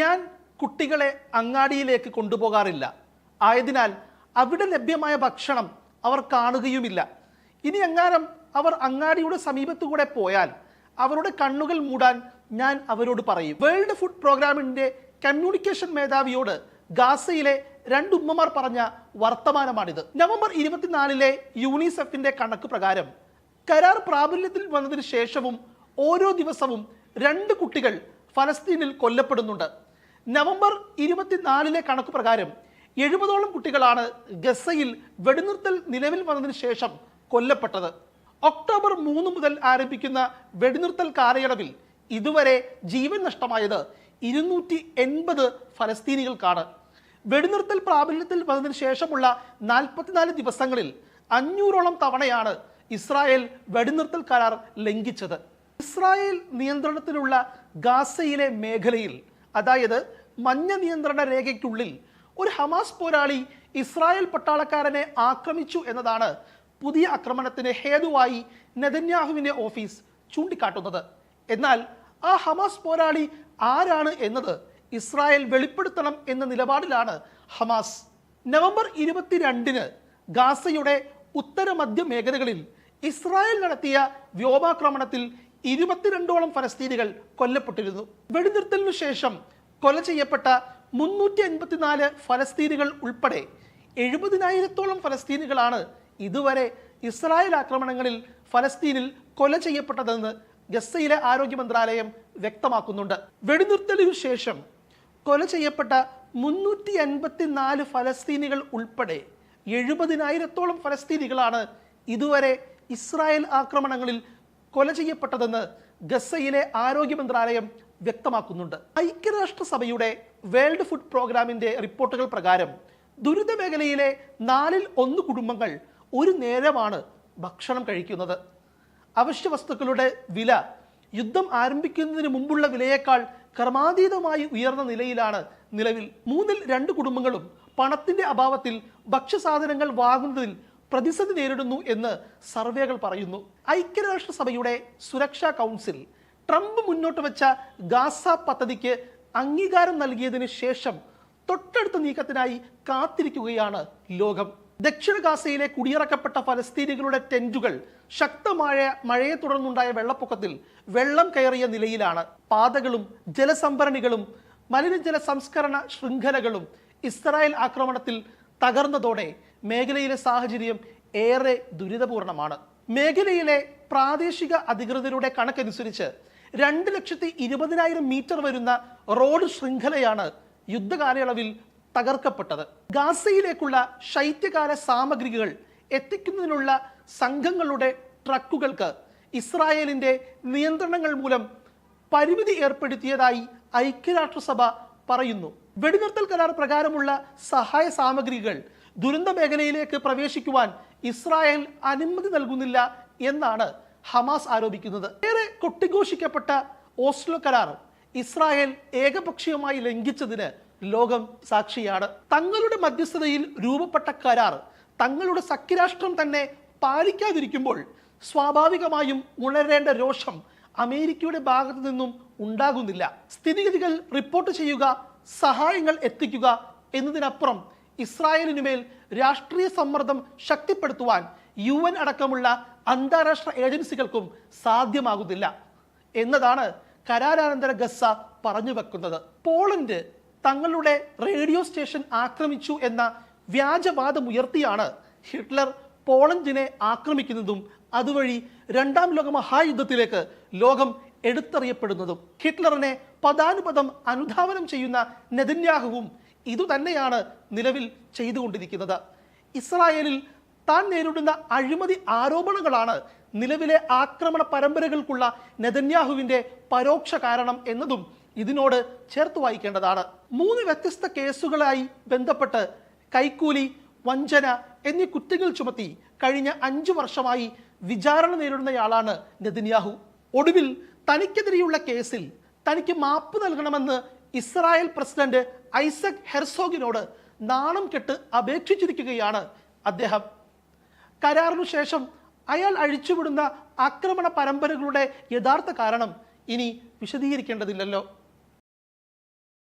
ഞാൻ കുട്ടികളെ അങ്ങാടിയിലേക്ക് കൊണ്ടുപോകാറില്ല. ആയതിനാൽ അവിടെ ലഭ്യമായ ഭക്ഷണം അവർ കാണുകയുമില്ല. ഇനി എങ്ങാനും അവർ അങ്ങാടിയുടെ സമീപത്തുകൂടെ പോയാൽ അവരുടെ കണ്ണുകൾ മൂടാൻ ഞാൻ അവരോട് പറയും. വേൾഡ് ഫുഡ് പ്രോഗ്രാമിന്റെ കമ്മ്യൂണിക്കേഷൻ മേധാവിയോട് ഗാസയിലെ രണ്ട് ഉമ്മമാർ പറഞ്ഞ വർത്തമാനമാണിത്. നവംബർ ഇരുപത്തിനാലിലെ യൂണിസെഫിന്റെ കണക്ക് പ്രകാരം കരാർ പ്രാബല്യത്തിൽ വന്നതിന് ശേഷവും ഓരോ ദിവസവും രണ്ട് കുട്ടികൾ ഫലസ്തീനിൽ കൊല്ലപ്പെടുന്നുണ്ട്. നവംബർ ഇരുപത്തിനാലിലെ കണക്ക് പ്രകാരം എഴുപതോളം കുട്ടികളാണ് ഗസയിൽ വെടിനിർത്തൽ നിലവിൽ വന്നതിന് ശേഷം കൊല്ലപ്പെട്ടത്. ഒക്ടോബർ മൂന്ന് മുതൽ ആരംഭിക്കുന്ന വെടിനിർത്തൽ കാലയളവിൽ ഇതുവരെ ജീവൻ നഷ്ടമായത് ഇരുന്നൂറ്റി എൺപത് ഫലസ്തീനികൾക്കാണ്. വെടിനിർത്തൽ പ്രാബല്യത്തിൽ വന്നതിന് ശേഷമുള്ള നാൽപ്പത്തിനാല് ദിവസങ്ങളിൽ അഞ്ഞൂറോളം തവണയാണ് ഇസ്രായേൽ വെടിനിർത്തൽ കരാർ ലംഘിച്ചത്. ഇസ്രായേൽ നിയന്ത്രണത്തിലുള്ള ഗാസയിലെ മേഖലയിൽ അതായത് മഞ്ഞ നിയന്ത്രണ രേഖയ്ക്കുള്ളിൽ ഒരു ഹമാസ് പോരാളി ഇസ്രായേൽ പട്ടാളക്കാരനെ ആക്രമിച്ചു എന്നതാണ് പുതിയ ആക്രമണത്തിന് ഹേതുവായി നെതന്യാഹുവിന്റെ ഓഫീസ് ചൂണ്ടിക്കാട്ടുന്നത്. എന്നാൽ ആ ഹമാസ് പോരാളി ആരാണ് എന്നത് ഇസ്രായേൽ വെളിപ്പെടുത്തണം എന്ന നിലപാടിലാണ് ഹമാസ്. നവംബർ ഇരുപത്തിരണ്ടിന് ഗാസയുടെ ഉത്തര മധ്യ മേഖലകളിൽ ഇസ്രായേൽ നടത്തിയ വ്യോമാക്രമണത്തിൽ ഇരുപത്തിരണ്ടോളം ഫലസ്തീനികൾ കൊല്ലപ്പെട്ടിരുന്നു. വെടിനിർത്തലിനു ശേഷം കൊല ചെയ്യപ്പെട്ട മുന്നൂറ്റി അൻപത്തിനാല് ഫലസ്തീനുകൾ ഉൾപ്പെടെ എഴുപതിനായിരത്തോളം ഫലസ്തീനുകളാണ് ഇതുവരെ ഇസ്രായേൽ ആക്രമണങ്ങളിൽ ഫലസ്തീനിൽ കൊല ചെയ്യപ്പെട്ടതെന്ന് ഗസയിലെ ആരോഗ്യ മന്ത്രാലയം വ്യക്തമാക്കുന്നുണ്ട്. വെടിനിർത്തലിനു ശേഷം കൊല ചെയ്യപ്പെട്ട മുന്നൂറ്റി അൻപത്തിനാല് ഫലസ്തീനികൾ ഉൾപ്പെടെ എഴുപതിനായിരത്തോളം ഫലസ്തീനികളാണ് ഇതുവരെ ഇസ്രായേൽ ആക്രമണങ്ങളിൽ കൊല ചെയ്യപ്പെട്ടതെന്ന് ഗസയിലെ ആരോഗ്യ മന്ത്രാലയം വ്യക്തമാക്കുന്നുണ്ട്. ഐക്യരാഷ്ട്രസഭയുടെ വേൾഡ് ഫുഡ് പ്രോഗ്രാമിന്റെ റിപ്പോർട്ടുകൾ പ്രകാരം ദുരിത മേഖലയിലെ നാലിൽ ഒന്ന് കുടുംബങ്ങൾ ഒരു നേരമാണ് ഭക്ഷണം കഴിക്കുന്നത്. അവശ്യ വസ്തുക്കളുടെ വില യുദ്ധം ആരംഭിക്കുന്നതിന് മുമ്പുള്ള വിലയേക്കാൾ ക്രമാതീതമായി ഉയർന്ന നിലയിലാണ് നിലവിൽ. മൂന്നിൽ രണ്ട് കുടുംബങ്ങളും പണത്തിന്റെ അഭാവത്തിൽ ഭക്ഷ്യസാധനങ്ങൾ വാങ്ങുന്നതിൽ പ്രതിസന്ധി നേരിടുന്നു എന്ന് സർവേകൾ പറയുന്നു. ഐക്യരാഷ്ട്രസഭയുടെ സുരക്ഷാ കൗൺസിൽ ട്രംപ് മുന്നോട്ട് വെച്ച ഗാസ പദ്ധതിക്ക് അംഗീകാരം നൽകിയതിനു ശേഷം തൊട്ടടുത്ത നീക്കത്തിനായി കാത്തിരിക്കുകയാണ് ലോകം. ദക്ഷിണ ഗാസയിലെ കുടിയിറക്കപ്പെട്ട ഫലസ്തീനികളുടെ ടെന്റുകൾ ശക്തമായ മഴയെ തുടർന്നുണ്ടായ വെള്ളപ്പൊക്കത്തിൽ വെള്ളം കയറിയ നിലയിലാണ്. പാതകളും ജലസംഭരണികളും മലിനജല സംസ്കരണ ശൃംഖലകളും ഇസ്രായേൽ ആക്രമണത്തിൽ തകർന്നതോടെ മേഖലയിലെ സാഹചര്യം ഏറെ ദുരിതപൂർണമാണ്. മേഖലയിലെ പ്രാദേശിക അധികൃതരുടെ കണക്കനുസരിച്ച് രണ്ട് ലക്ഷത്തി ഇരുപതിനായിരം മീറ്റർ വരുന്ന റോഡ് ശൃംഖലയാണ് യുദ്ധകാലയളവിൽ തകർക്കപ്പെട്ടത്. ഗാസയിലേക്കുള്ള ശൈത്യകാല സാമഗ്രികൾ എത്തിക്കുന്നതിനുള്ള സംഘങ്ങളുടെ ട്രക്കുകൾക്ക് ഇസ്രായേലിന്റെ നിയന്ത്രണങ്ങൾ മൂലം പരിമിതി ഏർപ്പെടുത്തിയതായി ഐക്യരാഷ്ട്രസഭ പറയുന്നു. വെടിനിർത്തൽ കരാർ പ്രകാരമുള്ള സഹായ സാമഗ്രികൾ ദുരന്ത മേഖലയിലേക്ക് പ്രവേശിക്കുവാൻ ഇസ്രായേൽ അനുമതി നൽകുന്നില്ല എന്നാണ് ഹമാസ് ആരോപിക്കുന്നത്. ഏറെ കൊട്ടിഘോഷിക്കപ്പെട്ട ഓസ്ലോ കരാർ ഇസ്രായേൽ ഏകപക്ഷീയമായി ലംഘിച്ചതിന് ലോകം സാക്ഷിയാണ്. തങ്ങളുടെ മധ്യസ്ഥതയിൽ രൂപപ്പെട്ട കരാർ തങ്ങളുടെ സഖ്യരാഷ്ട്രം തന്നെ പാലിക്കാതിരിക്കുമ്പോൾ സ്വാഭാവികമായും ഉണരേണ്ട രോഷം അമേരിക്കയുടെ ഭാഗത്തു നിന്നും ഉണ്ടാകുന്നില്ല. സ്ഥിതിഗതികൾ റിപ്പോർട്ട് ചെയ്യുക സഹായങ്ങൾ എത്തിക്കുക എന്നതിനപ്പുറം ഇസ്രായേലിനുമേൽ രാഷ്ട്രീയ സമ്മർദ്ദം ശക്തിപ്പെടുത്തുവാൻ യു അടക്കമുള്ള അന്താരാഷ്ട്ര ഏജൻസികൾക്കും സാധ്യമാകുന്നില്ല എന്നതാണ് കരാരാനന്തര ഗസ പറഞ്ഞു വെക്കുന്നത്. പോളണ്ട് തങ്ങളുടെ റേഡിയോ സ്റ്റേഷൻ ആക്രമിച്ചു എന്ന വ്യാജവാദമുയർത്തിയാണ് ഹിറ്റ്ലർ പോളണ്ടിനെ ആക്രമിക്കുന്നതും അതുവഴി രണ്ടാം ലോക മഹായുദ്ധത്തിലേക്ക് ലോകം എടുത്തറിയപ്പെടുന്നതും. ഹിറ്റ്ലറിനെ പദാനുപദം അനുധാവനം ചെയ്യുന്ന നെതന്യാഹുവും ഇതുതന്നെയാണ് നിലവിൽ ചെയ്തുകൊണ്ടിരിക്കുന്നത്. ഇസ്രായേലിൽ താൻ നേരിടുന്ന അഴിമതി ആരോപണങ്ങളാണ് നിലവിലെ ആക്രമണ പരമ്പരകൾക്കുള്ള നെതന്യാഹുവിന്റെ പരോക്ഷ കാരണം എന്നതും ഇതിനോട് ചേർത്ത് വായിക്കേണ്ടതാണ്. മൂന്ന് വ്യത്യസ്ത കേസുകളായി ബന്ധപ്പെട്ട് കൈക്കൂലി വഞ്ചന എന്നീ കുറ്റങ്ങൾ ചുമത്തി കഴിഞ്ഞ അഞ്ചു വർഷമായി വിചാരണ നേരിടുന്നയാളാണ് നെതന്യാഹു. ഒടുവിൽ തനിക്കെതിരെയുള്ള കേസിൽ തനിക്ക് മാപ്പ് നൽകണമെന്ന് ഇസ്രായേൽ പ്രസിഡന്റ് ഐസക് ഹെർസോഗിനോട് നാണം കെട്ട് അപേക്ഷിച്ചിരിക്കുകയാണ് അദ്ദേഹം. കരാറിനു ശേഷം അയാൾ അഴിച്ചുവിടുന്ന ആക്രമണ പരമ്പരകളുടെ യഥാർത്ഥ കാരണം ഇനി വിശദീകരിക്കേണ്ടതില്ലല്ലോ.